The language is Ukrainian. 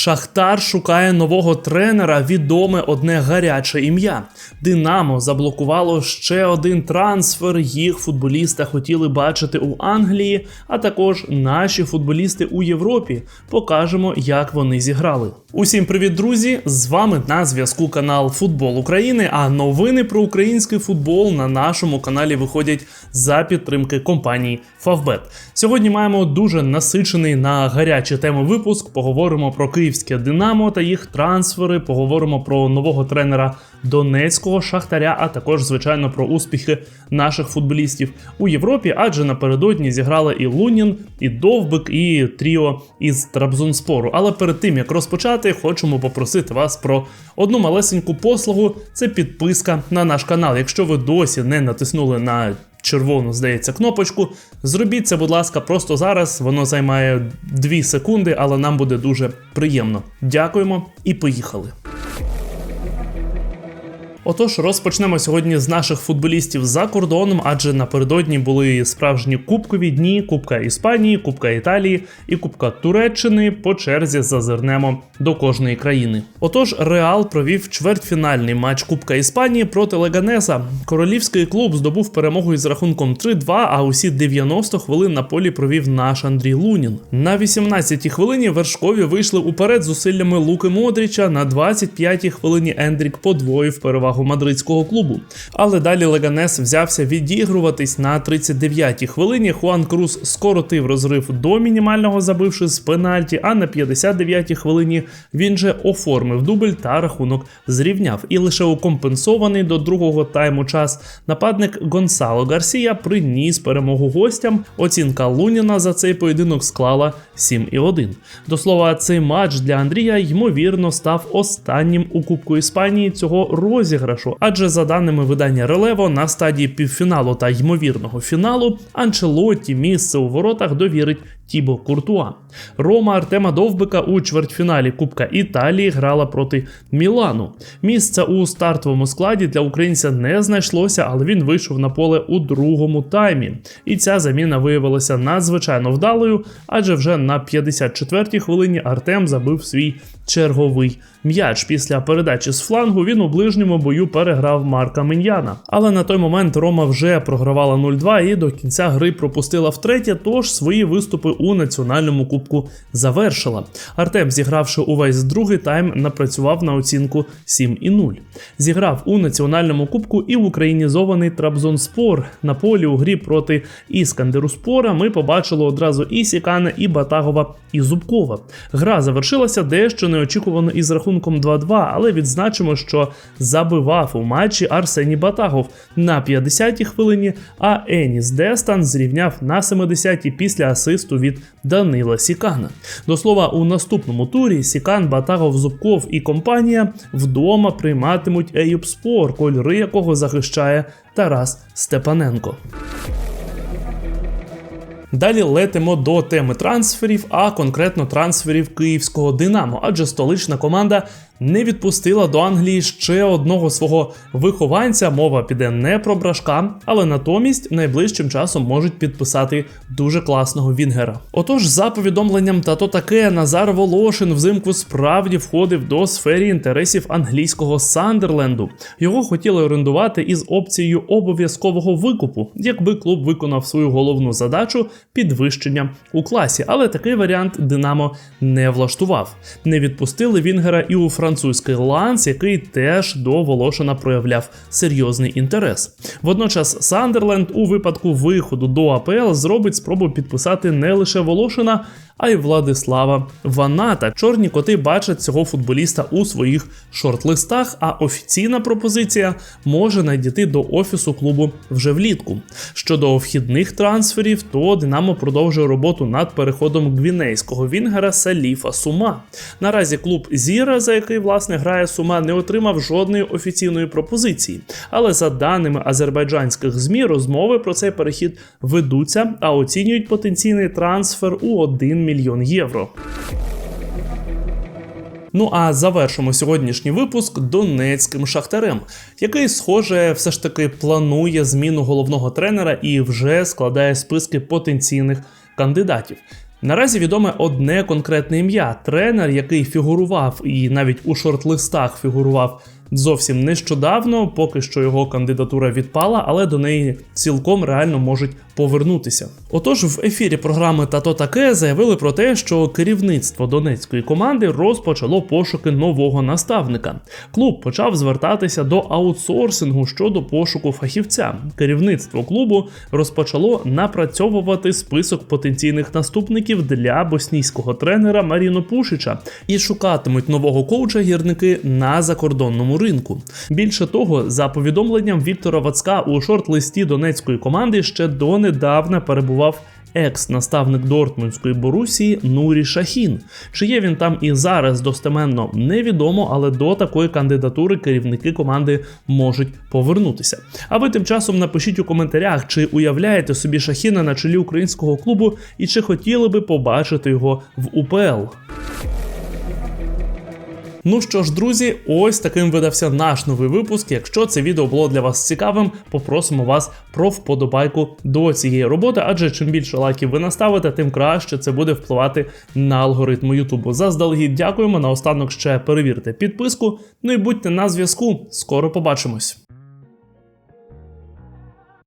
Шахтар шукає нового тренера. Відоме одне гаряче ім'я. Динамо заблокувало ще один трансфер. Їх футболіста хотіли бачити у Англії, а також наші футболісти у Європі. Покажемо, як вони зіграли. Усім привіт, друзі! З вами на зв'язку канал Футбол України. А новини про український футбол на нашому каналі виходять за підтримки компанії Favbet. Сьогодні маємо дуже насичений на гарячі теми випуск. Поговоримо про київське Динамо та їх трансфери. Поговоримо про нового тренера Донецького Шахтаря, а також, звичайно, про успіхи наших футболістів у Європі. Адже напередодні зіграли і Лунін, і Довбик, і Тріо із Трабзонспору. Але перед тим як розпочати, хочемо попросити вас про одну малесеньку послугу. Це підписка на наш канал. Якщо ви досі не натиснули на червону, здається, кнопочку. Зробіть це, будь ласка, просто зараз. Воно займає 2 секунди, але нам буде дуже приємно. Дякуємо і поїхали. Отож, розпочнемо сьогодні з наших футболістів за кордоном, адже напередодні були справжні кубкові дні: Кубка Іспанії, Кубка Італії і Кубка Туреччини. По черзі зазирнемо до кожної країни. Отож, Реал провів чвертьфінальний матч Кубка Іспанії проти Леганеса. Королівський клуб здобув перемогу із рахунком 3-2, а усі 90 хвилин на полі провів наш Андрій Лунін. На 18-й хвилині вершкові вийшли уперед зусиллями Луки Модріча. На 25-й хвилині Ендрік подвоїв перевагу мадридського клубу. Але далі Леганес взявся відігруватись на 39-й хвилині. Хуан Круз скоротив розрив до мінімального, забивши з пенальті. А на 59-й хвилині він же оформив дубль та рахунок зрівняв. І лише у компенсований до другого тайму час нападник Гонсало Гарсія приніс перемогу гостям. Оцінка Луніна за цей поєдинок склала 7,1. До слова, цей матч для Андрія ймовірно став останнім у Кубку Іспанії цього розіграшу. Адже за даними видання Релево, на стадії півфіналу та ймовірного фіналу Анчелоті місце у воротах довірить Тібо Куртуа. Рома Артема Довбика у чвертьфіналі Кубка Італії грала проти Мілану. Місця у стартовому складі для українця не знайшлося, але він вийшов на поле у другому таймі. І ця заміна виявилася надзвичайно вдалою, адже вже на 54-й хвилині Артем забив свій черговий м'яч. Після передачі з флангу він у ближньому бою переграв Марка Міньяна. Але на той момент Рома вже програвала 0-2 і до кінця гри пропустила втретє, тож свої виступи у національному кубку завершила. Артем, зігравши увесь другий тайм, напрацював на оцінку 7,0. Зіграв у національному кубку і українізований Трабзонспор на полі у грі проти Іскандеру-Спора. Ми побачили одразу і Сікана, і Батагова, і Зубкова. Гра завершилася дещо неочікувано із рахунком 2-2, але відзначимо, що забивав у матчі Арсеній Батагов на 50-й хвилині, а Еніс Дестан зрівняв на 70-й після асисту від Данила Сікана. До слова, у наступному турі Сікан, Батагов, Зубков і компанія вдома прийматимуть Еюбспор, кольори якого захищає Тарас Степаненко. Далі летимо до теми трансферів, а конкретно трансферів київського Динамо, адже столична команда не відпустила до Англії ще одного свого вихованця. Мова піде не про брашка, але натомість найближчим часом можуть підписати дуже класного Вінгера. Отож, за повідомленням, та то таке Назар Волошин взимку справді входив до сфері інтересів англійського Сандерленду. Його хотіли орендувати із опцією обов'язкового викупу, якби клуб виконав свою головну задачу підвищення у класі. Але такий варіант Динамо не влаштував. Не відпустили Вінгера і у французький ланс, який теж до Волошина проявляв серйозний інтерес. Водночас Сандерленд у випадку виходу до АПЛ зробить спробу підписати не лише Волошина, а й Владислава Ваната. Чорні коти бачать цього футболіста у своїх шорт-листах, а офіційна пропозиція може надійти до офісу клубу вже влітку. Щодо вхідних трансферів, то Динамо продовжує роботу над переходом гвінейського вінгера Саліфа Сума. Наразі клуб Зіра, за який власне грає Сума, не отримав жодної офіційної пропозиції. Але за даними азербайджанських змі, розмови про цей перехід ведуться, а оцінюють потенційний трансфер у 1 мільйон євро. Ну а завершимо сьогоднішній випуск донецьким шахтарем, який, схоже, все ж таки планує зміну головного тренера і вже складає списки потенційних кандидатів. Наразі відоме одне конкретне ім'я. Тренер, який фігурував і навіть у шорт-листах фігурував зовсім нещодавно. Поки що його кандидатура відпала, але до неї цілком реально можуть повернутися. Отож, в ефірі програми Тато таке заявили про те, що керівництво донецької команди розпочало пошуки нового наставника. Клуб почав звертатися до аутсорсингу щодо пошуку фахівця. Керівництво клубу розпочало напрацьовувати список потенційних наступників для боснійського тренера Маріно Пушича і шукатимуть нового коуча гірники на закордонному ринку. Більше того, за повідомленням Віктора Вацка у шорт-листі донецької команди ще донедавна перебував екс-наставник Дортмундської Борусії Нурі Шахін. Чи є він там і зараз достеменно невідомо, але до такої кандидатури керівники команди можуть повернутися. А ви тим часом напишіть у коментарях, чи уявляєте собі Шахіна на чолі українського клубу і чи хотіли би побачити його в УПЛ. Ну що ж, друзі, ось таким видався наш новий випуск. Якщо це відео було для вас цікавим, попросимо вас про вподобайку до цієї роботи, адже чим більше лайків ви наставите, тим краще це буде впливати на алгоритми Ютубу. Заздалегідь дякуємо. Наостанок ще перевірте підписку. Ну і будьте на зв'язку. Скоро побачимось.